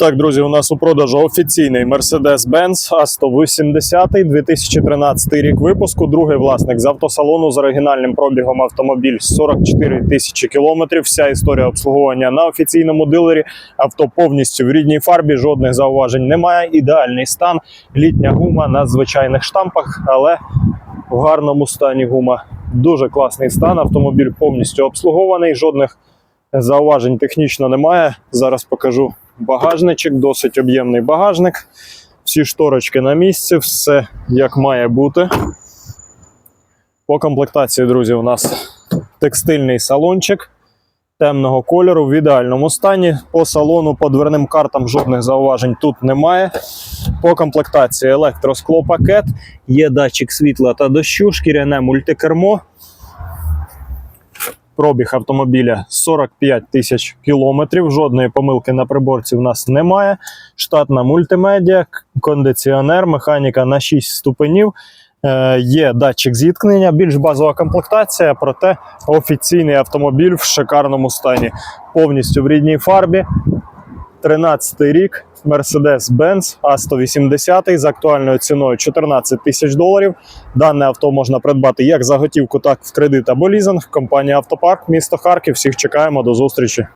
Так, друзі, у нас у продажу офіційний Mercedes-Benz A180 2013 рік випуску. Другий власник з автосалону з оригінальним пробігом автомобіль 44 тисячі кілометрів. Вся історія обслуговування на офіційному дилері. Авто повністю в рідній фарбі, жодних зауважень немає. Ідеальний стан. Літня гума на звичайних штампах, але в гарному стані гума. Дуже класний стан. Автомобіль повністю обслугований. Жодних зауважень технічно немає. Зараз покажу багажничок, досить об'ємний багажник. Всі шторочки на місці, все як має бути. По комплектації, друзі, у нас текстильний салончик темного кольору в ідеальному стані. По салону, по дверним картам жодних зауважень тут немає. По комплектації електросклопакет, є датчик світла та дощу, шкіряне мультикермо. Пробіг автомобіля 45 тисяч кілометрів. Жодної помилки на приборці в нас немає. Штатна мультимедіа, кондиціонер, механіка на 6 ступенів. Е, є датчик зіткнення, більш базова комплектація, проте офіційний автомобіль в шикарному стані. Повністю в рідній фарбі. 13 рік. Mercedes-Benz A180 з актуальною ціною 14 тисяч доларів. Дане авто можна придбати як за готівку, так і в кредит або лізинг. Компанія Автопарк, місто Харків. Всіх чекаємо до зустрічі.